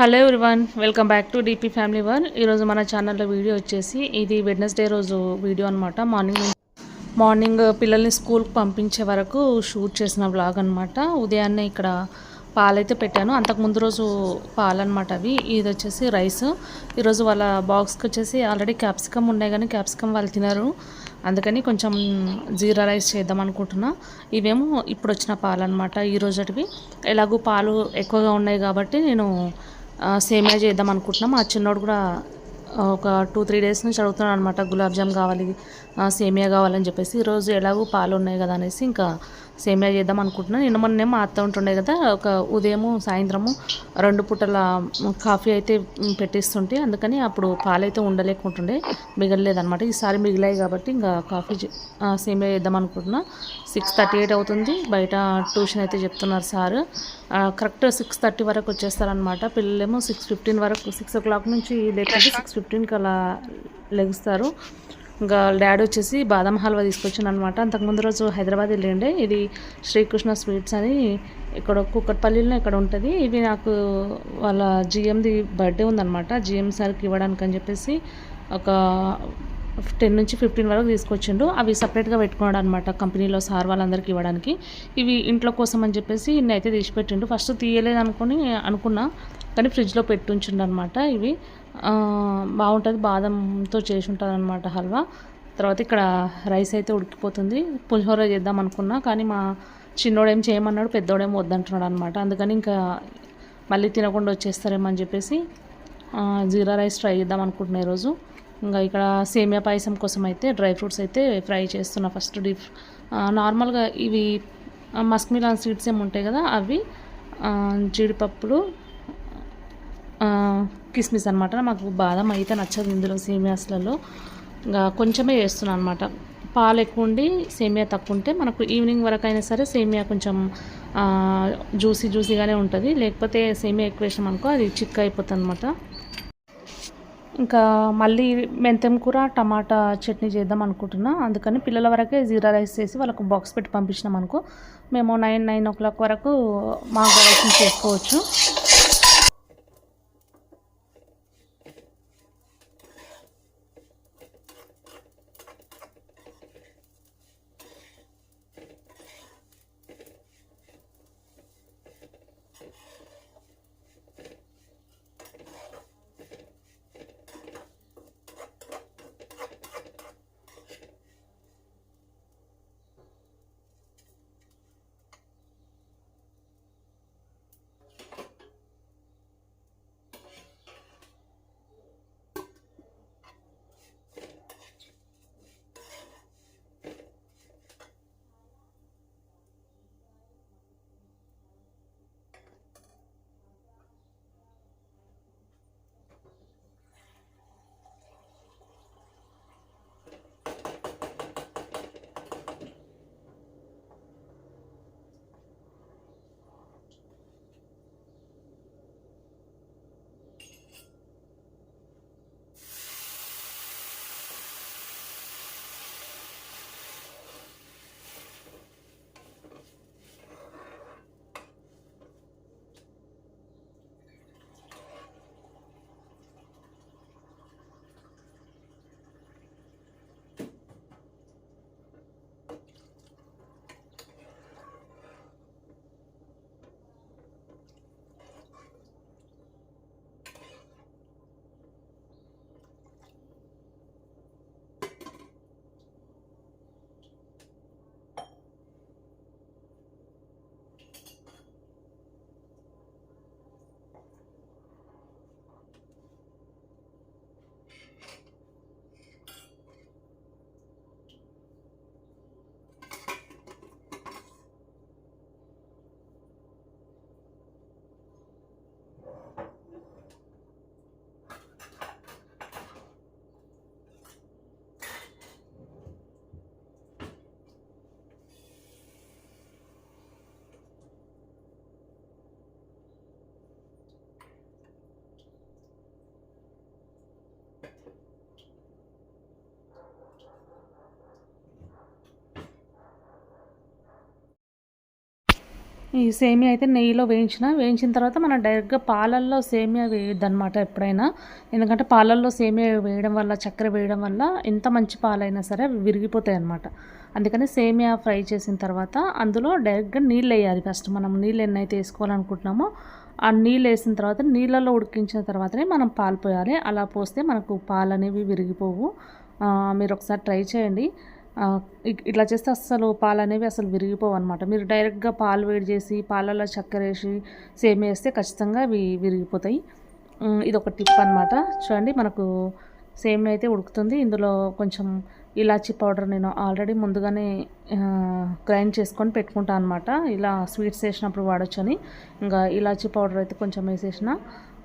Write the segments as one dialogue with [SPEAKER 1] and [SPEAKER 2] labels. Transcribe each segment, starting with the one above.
[SPEAKER 1] Hello everyone welcome back to DP family one ఈరోజు మన ఛానల్లో వీడియో వచ్చేసి ఇది వెడ్నెస్డే రోజు వీడియో అనమాట మార్నింగ్ మార్నింగ్ పిల్లల్ని స్కూల్కి పంపించే వరకు షూట్ చేసిన వ్లాగ్ అనమాట ఉదయాన్నే ఇక్కడ పాలైతే పెట్టాను. అంతకు ముందు రోజు పాలన్నమాట అవి. ఇది వచ్చేసి రైస్ ఈరోజు వాళ్ళ బాక్స్కి వచ్చేసి ఆల్రెడీ క్యాప్సికమ్ ఉన్నాయి కానీ క్యాప్సికమ్ వాళ్ళు తినరు. అందుకని కొంచెం జీరా రైస్ చేద్దాం అనుకుంటున్నా. ఇవేమో ఇప్పుడు వచ్చిన పాలు అనమాట ఈ రోజుటివి ఎలాగూ పాలు ఎక్కువగా ఉన్నాయి కాబట్టి నేను సేమే చేద్దాం అనుకుంటున్నాం. మా చిన్నోడు కూడా ఒక టూ త్రీ డేస్ నుంచి అడుగుతున్నాడు అనమాట గులాబ్ జామ్ కావాలి సేమియా కావాలని చెప్పేసి. ఈరోజు ఎలాగో పాలు ఉన్నాయి కదా అనేసి ఇంకా సేమియా చేద్దాం అనుకుంటున్నాను నిన్న మొన్నే మా అత్త ఉంటుండే కదా ఒక ఉదయము సాయంత్రము రెండు పూటల కాఫీ అయితే పెట్టిస్తుంటే అందుకని అప్పుడు పాలైతే ఉండలేకుంటుండే మిగలలేదనమాట ఈసారి మిగిలాయి కాబట్టి ఇంకా కాఫీ సేమియా చేద్దాం అనుకుంటున్నా. సిక్స్ థర్టీ ఎయిట్ అవుతుంది బయట ట్యూషన్ అయితే చెప్తున్నారు సార్. కరెక్ట్ సిక్స్ థర్టీ వరకు వచ్చేస్తారనమాట పిల్లలేమో సిక్స్ ఫిఫ్టీన్ వరకు సిక్స్ ఓ క్లాక్ నుంచి లేకపోతే సిక్స్ ఫిఫ్టీన్కి అలా లెగుస్తారు. ఇంకా డాడీ వచ్చేసి బాదం హల్వా తీసుకొచ్చాను అనమాట అంతకుముందు రోజు హైదరాబాద్ వెళ్ళిండే. ఇది శ్రీకృష్ణ స్వీట్స్ అని ఇక్కడ కుక్కట్పల్లిలో ఇక్కడ ఉంటుంది. ఇవి నాకు వాళ్ళ జిఎంది బర్త్డే ఉందన్నమాట జిఎం సార్కి ఇవ్వడానికి అని చెప్పేసి ఒక టెన్ నుంచి ఫిఫ్టీన్ వరకు తీసుకొచ్చిండు. అవి సపరేట్గా పెట్టుకున్నాడు అనమాట కంపెనీలో సార్ వాళ్ళందరికీ ఇవ్వడానికి. ఇవి ఇంట్లో కోసం అని చెప్పేసి ఇన్ని అయితే తీసి పెట్టిండు ఫస్ట్ తీయలేదు అనుకుని అనుకున్నా కానీ ఫ్రిడ్జ్లో పెట్టుంచిండు అనమాట ఇవి బాగుంటుంది బాదంతో చేసి ఉంటుంది అనమాట హల్వా. తర్వాత ఇక్కడ రైస్ అయితే ఉడికిపోతుంది. పులిహోర చేద్దాం అనుకున్నా కానీ మా చిన్నోడేం చేయమన్నాడు పెద్దోడేం వద్దంటున్నాడు అనమాట అందుకని ఇంకా మళ్ళీ తినకుండా వచ్చేస్తారేమో అని చెప్పేసి జీరా రైస్ ట్రై చేద్దాం అనుకుంటున్నా ఈరోజు. ఇంకా ఇక్కడ సేమియా పాయసం కోసం అయితే డ్రై ఫ్రూట్స్ అయితే ఫ్రై చేస్తున్నా ఫస్ట్ డీప్ నార్మల్గా ఇవి మస్క్మిలాన్ సీడ్స్ ఏమి ఉంటాయి కదా అవి జీడిపప్పులు కిస్మిస్ అనమాట మాకు బాదం అయితే నచ్చదు ఇందులో సేమియాస్లలో ఇంకా కొంచెమే చేస్తున్నాను అనమాట పాలు ఎక్కువ ఉండి సేమియా తక్కువ ఉంటే మనకు ఈవినింగ్ వరకు అయినా సరే సేమియా కొంచెం జ్యూసీ జ్యూసీగానే ఉంటుంది. లేకపోతే సేమియా ఎక్కువ వేసాం అనుకో అది చిక్క అయిపోతుంది అనమాట ఇంకా మళ్ళీ మెంతెం కూర టమాటా చట్నీ చేద్దాం అనుకుంటున్నా. అందుకని పిల్లల వరకే జీరా రైస్ చేసి వాళ్ళకు బాక్స్ పెట్టి పంపించినాం అనుకో మేము నైన్ నైన్ ఓ క్లాక్ వరకు మా రైస్ చేసుకోవచ్చు. ఈ సేమియా అయితే నెయ్యిలో వేయించిన. వేయించిన తర్వాత మనం డైరెక్ట్గా పాలల్లో సేమియా వేయొద్దనమాట ఎప్పుడైనా. ఎందుకంటే పాలల్లో సేమియా వేయడం వల్ల చక్కెర వేయడం వల్ల ఎంత మంచి పాలైనా సరే అవి విరిగిపోతాయి అనమాట అందుకని సేమియా ఫ్రై చేసిన తర్వాత అందులో డైరెక్ట్గా నీళ్ళు వేయాలి ఫస్ట్. మనం నీళ్ళు ఎన్నైతే వేసుకోవాలనుకుంటున్నామో ఆ నీళ్ళు వేసిన తర్వాత నీళ్ళల్లో ఉడికించిన తర్వాతనే మనం పాలు పోయాలి. అలా పోస్తే మనకు పాలు అనేవి విరిగిపోవు మీరు ఒకసారి ట్రై చేయండి. ఇట్లా చేస్తే అస్సలు పాలు అనేవి అసలు విరిగిపోవు అనమాట మీరు డైరెక్ట్గా పాలు వేడి చేసి పాలలో చక్కెర వేసి సేమ్ వేస్తే ఖచ్చితంగా అవి విరిగిపోతాయి. ఇది ఒక టిప్ అనమాట చూడండి మనకు సేమ్ అయితే ఉడుకుతుంది. ఇందులో కొంచెం ఇలాచీ పౌడర్ నేను ఆల్రెడీ ముందుగానే గ్రైండ్ చేసుకొని పెట్టుకుంటాను అనమాట ఇలా స్వీట్స్ వేసినప్పుడు వాడొచ్చని. ఇంకా ఇలాచీ పౌడర్ అయితే కొంచెం వేసేసిన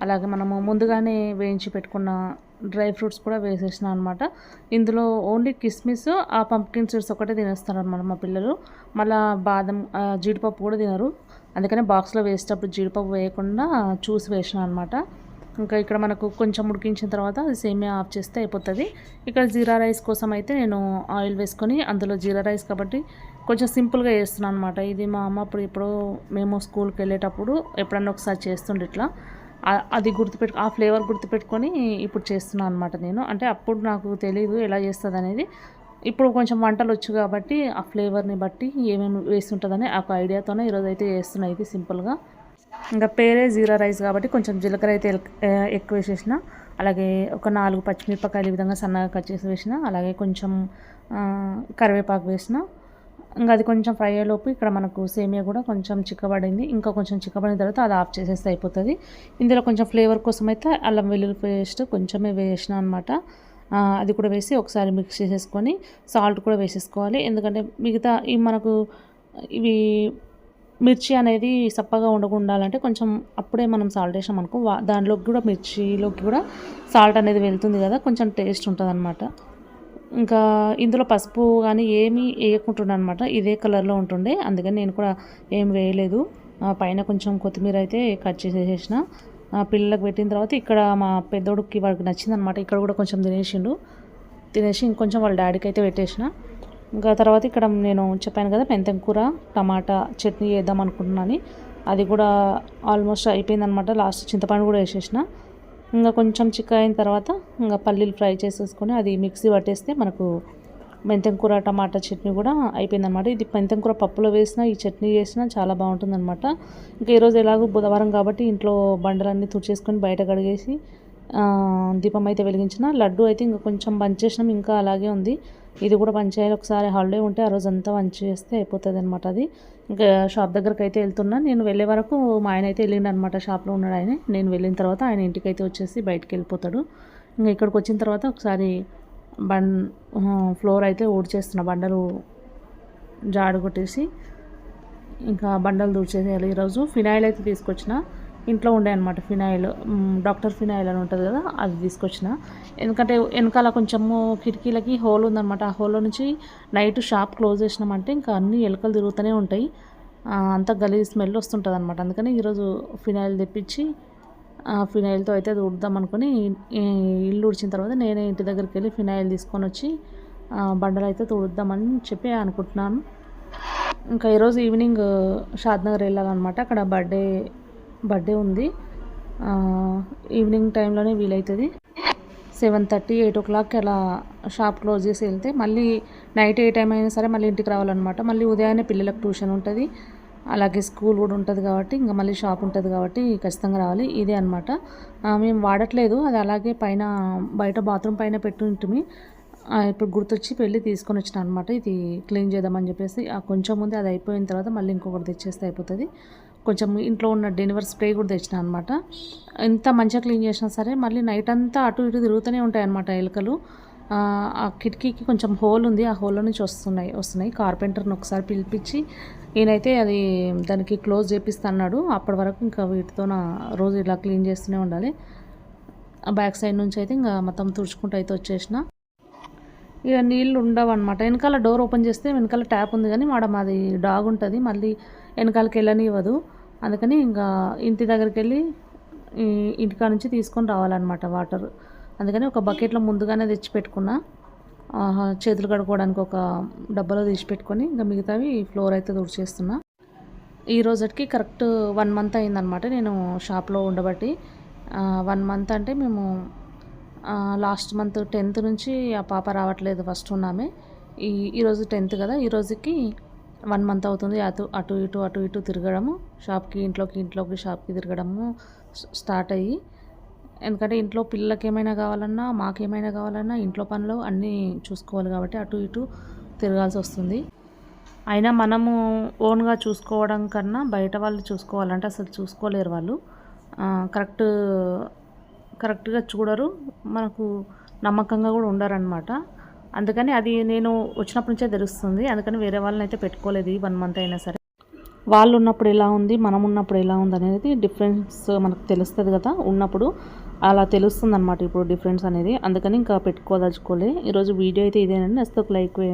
[SPEAKER 1] అలాగే మనము ముందుగానే వేయించి పెట్టుకున్న డ్రై ఫ్రూట్స్ కూడా వేసేసిన అనమాట ఇందులో ఓన్లీ కిస్మిస్ ఆ పంప్కిన్ సీడ్స్ ఒకటే తినేస్తారు అనమాట మా పిల్లలు. మళ్ళీ బాదం జీడిపప్పు కూడా తినరు. అందుకనే బాక్స్లో వేసేటప్పుడు జీడిపప్పు వేయకుండా చూసి వేసిన అనమాట ఇంకా ఇక్కడ మనకు కొంచెం ఉడికించిన తర్వాత అది సేమియా ఆఫ్ చేస్తే అయిపోతుంది. ఇక్కడ జీరా రైస్ కోసం అయితే నేను ఆయిల్ వేసుకొని అందులో జీరా రైస్ కాబట్టి కొంచెం సింపుల్గా చేస్తున్నాను అనమాట ఇది మా అమ్మ అప్పుడు ఎప్పుడో మేము స్కూల్కి వెళ్ళేటప్పుడు ఎప్పుడన్నా ఒకసారి చేస్తుండే ఇట్లా. అది గుర్తుపెట్టు ఆ ఫ్లేవర్ గుర్తుపెట్టుకొని ఇప్పుడు చేస్తున్నాను అనమాట నేను. అంటే అప్పుడు నాకు తెలియదు ఎలా చేస్తుంది అనేది ఇప్పుడు కొంచెం వంటలు వచ్చు కాబట్టి ఆ ఫ్లేవర్ని బట్టి ఏమేమి వేస్తుంటుందని ఒక ఐడియాతోనే ఈరోజు అయితే చేస్తున్నాయి ఇది సింపుల్గా. ఇంకా పేరే జీరా రైస్ కాబట్టి కొంచెం జీలకర్ర అయితే ఎక్కువ వేసేసిన. అలాగే ఒక నాలుగు పచ్చిమిరపకాయలు ఈ విధంగా సన్నగా కట్ చేసి వేసిన. అలాగే కొంచెం కరివేపాకు వేసిన. ఇంకా అది కొంచెం ఫ్రై అయ్యేలోపు ఇక్కడ మనకు సేమియా కూడా కొంచెం చిక్కబడింది. ఇంకా కొంచెం చిక్కబడిన తర్వాత అది ఆఫ్ చేసేస్తే అయిపోతుంది. ఇందులో కొంచెం ఫ్లేవర్ కోసం అయితే అల్లం వెల్లుల్లి పేస్ట్ కొంచెమే వేసిన అనమాట అది కూడా వేసి ఒకసారి మిక్స్ చేసేసుకొని సాల్ట్ కూడా వేసేసుకోవాలి. ఎందుకంటే మిగతా ఈ మనకు ఇవి మిర్చి అనేది సప్పగా ఉండకుండా ఉండాలంటే కొంచెం అప్పుడే మనం సాల్ట్ వేసాం అనుకో దానిలోకి కూడా మిర్చిలోకి కూడా సాల్ట్ అనేది వెళ్తుంది కదా కొంచెం టేస్ట్ ఉంటుంది అనమాట ఇంకా ఇందులో పసుపు కానీ ఏమీ వేయకుంటుండే అనమాట ఇదే కలర్లో ఉంటుండే. అందుకని నేను కూడా ఏం వేయలేదు. పైన కొంచెం కొత్తిమీర అయితే కట్ చేసేసిన పిల్లలకు పెట్టిన తర్వాత ఇక్కడ మా పెద్దోడికి వాడికి నచ్చిందనమాట. ఇక్కడ కూడా కొంచెం తినేసిండు. తినేసి ఇంకొంచెం వాళ్ళ డాడీకి అయితే పెట్టేసిన. ఇంకా తర్వాత ఇక్కడ నేను చెప్పాను కదా మెంతం కూర టమాటా చట్నీ వేద్దాం అనుకుంటున్నాను. అది కూడా ఆల్మోస్ట్ అయిపోయిందనమాట. లాస్ట్ చింతపండు కూడా వేసేసిన. ఇంకా కొంచెం చిక్క అయిన తర్వాత ఇంకా పల్లీలు ఫ్రై చేసేసుకొని అది మిక్సీ పట్టేస్తే మనకు మెంతం కూర టమాటా చట్నీ కూడా అయిపోయిందనమాట ఇది మెంతం కూర పప్పులో వేసినా ఈ చట్నీ చేసినా చాలా బాగుంటుందన్నమాట. ఇంకా ఈరోజు ఎలాగో బుధవారం కాబట్టి ఇంట్లో బండలన్నీ తుడిచేసుకొని బయట కడిగేసి దీపం అయితే వెలిగించిన. లడ్డు అయితే ఇంకా కొంచెం బంద్ చేసినాం ఇంకా అలాగే ఉంది. ఇది కూడా బంద్ చేయాలి. ఒకసారి హాలిడే ఉంటే ఆ రోజు అంతా బంద్ చేస్తే అయిపోతుంది అనమాట అది. ఇంకా షాప్ దగ్గరికి అయితే వెళ్తున్నా. నేను వెళ్ళే వరకు మా ఆయన అయితే వెళ్ళిండు అనమాట షాప్లో ఉన్నాడు ఆయన. నేను వెళ్ళిన తర్వాత ఆయన ఇంటికి అయితే వచ్చేసి బయటకు వెళ్ళిపోతాడు. ఇంకా ఇక్కడికి వచ్చిన తర్వాత ఒకసారి బండ్ ఫ్లోర్ అయితే ఊడ్చేస్తున్నా. బండలు జాడు కొట్టేసి ఇంకా బండలు దూర్చేసేయాలి ఈరోజు ఫినాయిల్ అయితే తీసుకొచ్చిన. ఇంట్లో ఉండే అనమాట ఫినాయిల్. డాక్టర్ ఫినాయిల్ అని ఉంటుంది కదా అది తీసుకొచ్చిన. ఎందుకంటే వెనకాల కొంచెము కిటికీలకి హోల్ ఉందనమాట ఆ హోల్లో నుంచి నైట్ షాప్ క్లోజ్ చేసినామంటే ఇంకా అన్ని ఎలుకలు తిరుగుతూనే ఉంటాయి. అంత గలీజ్ స్మెల్ వస్తుంటుంది అనమాట అందుకని ఈరోజు ఫినాయిల్ తెప్పించి ఆ ఫినాయిల్తో అయితే అది ఉడదాం అనుకుని ఇల్లు ఉడిచిన తర్వాత నేనే ఇంటి దగ్గరికి వెళ్ళి ఫినాయిల్ తీసుకొని వచ్చి బండలు అయితే తుడుద్దామని చెప్పి అనుకుంటున్నాను. ఇంకా ఈరోజు ఈవినింగ్ షాద్నగర్ వెళ్ళాలన్నమాట. అక్కడ బర్త్డే బర్త్డే ఉంది. ఈవినింగ్ టైంలోనే వీలవుతుంది seven thirty eight o'clock అలా షాప్ క్లోజ్ చేసి వెళ్తే మళ్ళీ నైట్ ఏ టైం అయినా సరే మళ్ళీ ఇంటికి రావాలన్నమాట. మళ్ళీ ఉదయాన్నే పిల్లలకు ట్యూషన్ ఉంటుంది. అలాగే స్కూల్ కూడా ఉంటుంది కాబట్టి ఇంకా మళ్ళీ షాప్ ఉంటుంది కాబట్టి ఖచ్చితంగా రావాలి. ఇదే అనమాట మేము వాడట్లేదు. అది అలాగే పైన బయట బాత్రూమ్ పైన పెట్టుంటిమి. ఇప్పుడు గుర్తొచ్చి పెళ్ళి తీసుకొని వచ్చిన అనమాట ఇది క్లీన్ చేద్దామని చెప్పేసి కొంచెం ముందే అది అయిపోయిన తర్వాత మళ్ళీ ఇంకొకటి తెచ్చేస్తే అయిపోతుంది. కొంచెం ఇంట్లో ఉన్న డెనివర్ స్ప్రే కూడా తెచ్చిన అనమాట ఎంత మంచిగా క్లీన్ చేసినా సరే మళ్ళీ నైట్ అంతా అటు ఇటు తిరుగుతూనే ఉంటాయి అనమాట ఎలుకలు. ఆ, కిటికీకి కొంచెం హోల్ ఉంది ఆ హోల్లో నుంచి వస్తున్నాయి వస్తున్నాయి. కార్పెంటర్ని ఒకసారి పిలిపించి నేనైతే అది దానికి క్లోజ్ చేపిస్తాన్నాడు అప్పటి వరకు ఇంకా వీటితో నా రోజు ఇలా క్లీన్ చేస్తూనే ఉండాలి. ఆ బ్యాక్ సైడ్ నుంచి అయితే ఇంకా మొత్తం తుడుచుకుంటూ అయితే వచ్చేసిన. ఇక నీళ్ళు ఉండవు అనమాట వెనకాల డోర్ ఓపెన్ చేస్తే వెనకాల ట్యాప్ ఉంది కానీ మాడ మాది డాగ్ ఉంటుంది. మళ్ళీ వెనకాలకి వెళ్ళనివ్వదు. అందుకని ఇంకా ఇంటి దగ్గరికి వెళ్ళి ఇంటికా నుంచి తీసుకొని రావాలన్నమాట వాటర్ అందుకని ఒక బకెట్లో ముందుగానే తెచ్చి పెట్టుకున్నా. ఆహా, చేతులు కడుక్కోవడానికి ఒక డబ్బాలో తీసి పెట్టుకొని ఇంకా మిగతావి ఫ్లోర్ అయితే తుడిచేస్తున్నా. ఈ రోజుకి కరెక్ట్ వన్ మంత్ అయిందనమాట నేను షాప్లో ఉండబట్టి. వన్ మంత్ అంటే మేము లాస్ట్ మంత్ టెన్త్ నుంచి ఆ పాప రావట్లేదు ఫస్ట్ ఉన్నామే. ఈ ఈరోజు టెన్త్ కదా ఈ రోజుకి వన్ మంత్ అవుతుంది అటు అటు ఇటు అటు ఇటు తిరగడము. షాప్కి ఇంట్లోకి ఇంట్లోకి షాప్కి తిరగడము స్టార్ట్ అయ్యి. ఎందుకంటే ఇంట్లో పిల్లలకి ఏమైనా కావాలన్నా మాకేమైనా కావాలన్నా ఇంట్లో పనులు అన్నీ చూసుకోవాలి కాబట్టి అటు ఇటు తిరగాల్సి వస్తుంది. అయినా మనము ఓన్గా చూసుకోవడం కన్నా బయట వాళ్ళు చూసుకోవాలంటే అసలు చూసుకోలేరు వాళ్ళు. కరెక్ట్ కరెక్ట్గా చూడరు. మనకు నమ్మకంగా కూడా ఉండరనమాట అందుకని అది నేను వచ్చినప్పటి నుంచే తెలుస్తుంది. అందుకని వేరే వాళ్ళని అయితే పెట్టుకోలేదు ఈ వన్ మంత్ అయినా సరే. వాళ్ళు ఉన్నప్పుడు ఎలా ఉంది? మనం ఉన్నప్పుడు ఎలా ఉంది అనేది డిఫరెన్స్ మనకు తెలుస్తుంది కదా. ఉన్నప్పుడు అలా తెలుస్తుంది అనమాట ఇప్పుడు డిఫరెన్స్ అనేది. అందుకని ఇంకా పెట్టుకోదలుచుకోలే. ఈరోజు వీడియో అయితే ఇదేనండి. నెక్స్ట్ ఒక లైక్